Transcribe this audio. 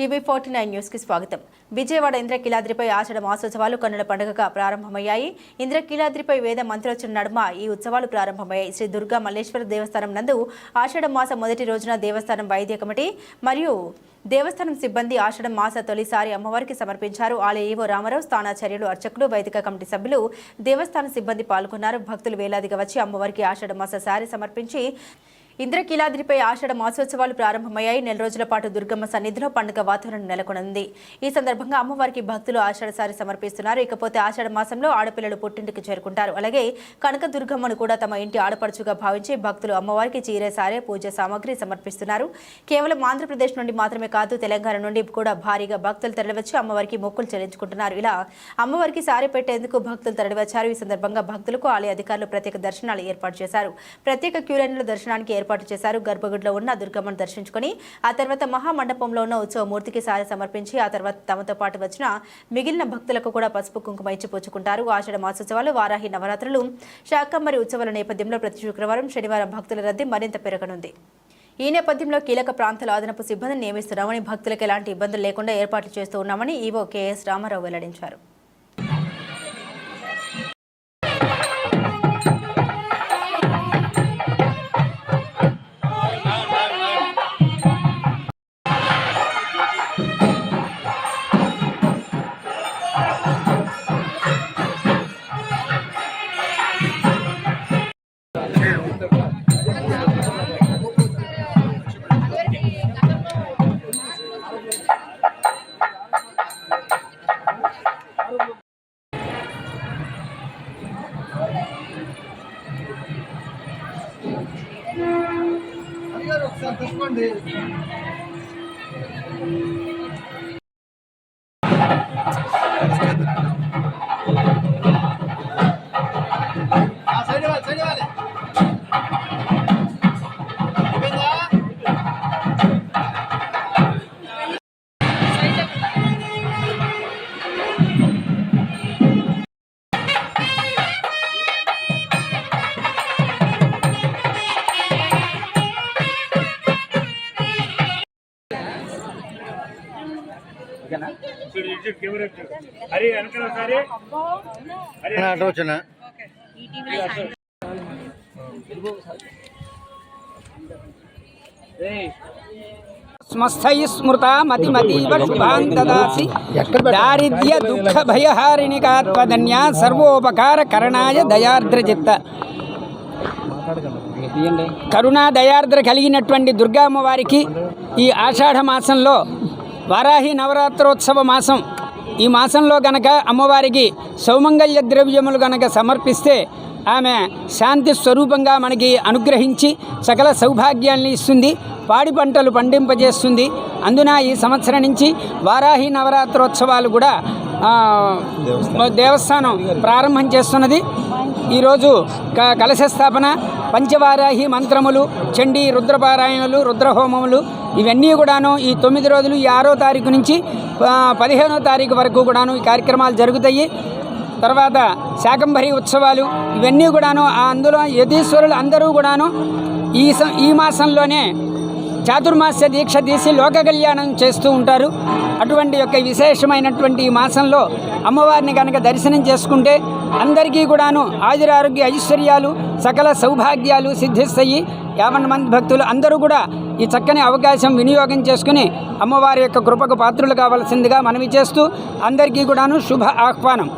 TV forty nine న్యూస్కి స్వాగతం. విజయవాడ ఇంద్రకీలాద్రిపై ఆషాఢ మాసోత్సవాలు కన్నుల పండుగగా ప్రారంభమయ్యాయి. ఇంద్రకీలాద్రిపై వేద మంత్రోచ్చరణ నడుమ ఈ ఉత్సవాలు ప్రారంభమయ్యాయి. శ్రీ దుర్గా మల్లేశ్వర దేవస్థానం నందు ఆషాఢ మాస మొదటి రోజున దేవస్థానం వైద్య కమిటీ మరియు దేవస్థానం సిబ్బంది ఆషాఢ మాస తొలిసారి అమ్మవారికి సమర్పించారు. ఆలయ ఈవో రామారావు స్థానాచార్యులు అర్చకులు వైదిక కమిటీ సభ్యులు దేవస్థాన సిబ్బంది పాల్గొన్నారు. భక్తులు వేలాదిగా వచ్చి అమ్మవారికి ఆషాఢ మాస సారి సమర్పించి ఇంద్రకీలాద్రిపై ఆషాఢ మాసోత్సవాలు ప్రారంభమయ్యాయి. నెల రోజుల పాటు దుర్గమ్మ సన్నిధిలో పండుగ వాతావరణం నెలకొనుంది. ఈ సందర్భంగా అమ్మవారికి భక్తులు ఆషాఢ సారి సమర్పిస్తున్నారు. ఇకపోతే ఆషాఢ మాసంలో ఆడపిల్లలు పుట్టింటికి చేరుకుంటారు. అలాగే కనక దుర్గమ్మను కూడా తమ ఇంటి ఆడపడుచుగా భావించి భక్తులు అమ్మవారికి చీరే సారే పూజ సామాగ్రి సమర్పిస్తున్నారు. కేవలం ఆంధ్రప్రదేశ్ నుండి మాత్రమే కాదు తెలంగాణ నుండి కూడా భారీగా భక్తులు తరలివచ్చి అమ్మవారికి మొక్కులు చెల్లించుకుంటున్నారు. ఇలా అమ్మవారికి సారి పెట్టేందుకు భక్తులు తరలివచ్చారు. ఈ సందర్భంగా భక్తులకు ఆలయ అధికారులు ప్రత్యేక దర్శనాలు ఏర్పాటు చేశారు. ప్రత్యేక క్యూలైన్ల దర్శనానికి ఏర్పాటు ఏర్పాటు చేశారు. గర్భగుడిలో ఉన్న దుర్గమ్మను దర్శించుకొని ఆ తర్వాత మహామండపంలో ఉన్న ఉత్సవ మూర్తికి సారి సమర్పించి ఆ తర్వాత తమతో పాటు వచ్చిన మిగిలిన భక్తులకు కూడా పసుపు కుంకుమ ఇచ్చి పుచ్చుకుంటారు ఆషాఢ మాసోత్సవాలు వారాహి నవరాత్రులు శాకంబరి ఉత్సవాల నేపథ్యంలో ప్రతి శుక్రవారం శనివారం భక్తుల రద్దీ మరింత పెరగనుంది. ఈ నేపథ్యంలో కీలక ప్రాంతాల అదనపు సిబ్బందిని నియమిస్తున్నామని భక్తులకు ఎలాంటి ఇబ్బందులు లేకుండా ఏర్పాట్లు చేస్తూ ఉన్నామని ఈవో కేఎస్ రామారావు వెల్లడించారు. అడిగారు ఒకసారి తెచ్చుకోండి. అరే ఒకసారి. అరే అటు వచ్చిన స్మస్థై స్మృత మతిమతీవ శుభాం దదాసి దారిద్ర్య దుఃఖ భయహారిణికాత్వదన్య సర్వోపకార కరణాయ దయార్ద్రచిత్త కరుణా దయార్ద్ర కలిగినటువంటి దుర్గామ్మవారికి ఈ ఆషాఢ మాసంలో వారాహి నవరాత్రోత్సవ మాసం ఈ మాసంలో గనక అమ్మవారికి సౌమంగళ్య ద్రవ్యములు గనక సమర్పిస్తే ఆమె శాంతి స్వరూపంగా మనకి అనుగ్రహించి సకల సౌభాగ్యాల్ని ఇస్తుంది పాడి పంటలు పండింపజేస్తుంది. అందున ఈ సంవత్సరం నుంచి వారాహి నవరాత్రోత్సవాలు కూడా దేవస్థానం. ప్రారంభం చేస్తున్నది. ఈరోజు క కలశ స్థాపన పంచవారాహి మంత్రములు చండీ రుద్రపారాయణలు రుద్రహోమములు ఇవన్నీ కూడాను ఈ తొమ్మిది రోజులు ఈ ఆరో తారీఖు నుంచి పదిహేనో తారీఖు వరకు కూడాను ఈ కార్యక్రమాలు జరుగుతాయి. తర్వాత శాకంభరి ఉత్సవాలు ఇవన్నీ కూడాను ఆ అందులో యతీశ్వరులు అందరూ కూడాను ఈ ఈ మాసంలోనే చాతుర్మాస్య దీక్ష తీసి లోక కళ్యాణం చేస్తూ ఉంటారు. అటువంటి యొక్క విశేషమైనటువంటి ఈ మాసంలో అమ్మవారిని కనుక దర్శనం చేసుకుంటే అందరికీ కూడాను ఆయురారోగ్య ఐశ్వర్యాలు సకల సౌభాగ్యాలు సిద్ధిస్తాయి. యావన్ మంది భక్తులు అందరూ కూడా ఈ చక్కని అవకాశం వినియోగం చేసుకుని అమ్మవారి యొక్క కృపకు పాత్రులు కావాల్సిందిగా మనవి చేస్తూ అందరికీ కూడాను శుభ ఆహ్వానం.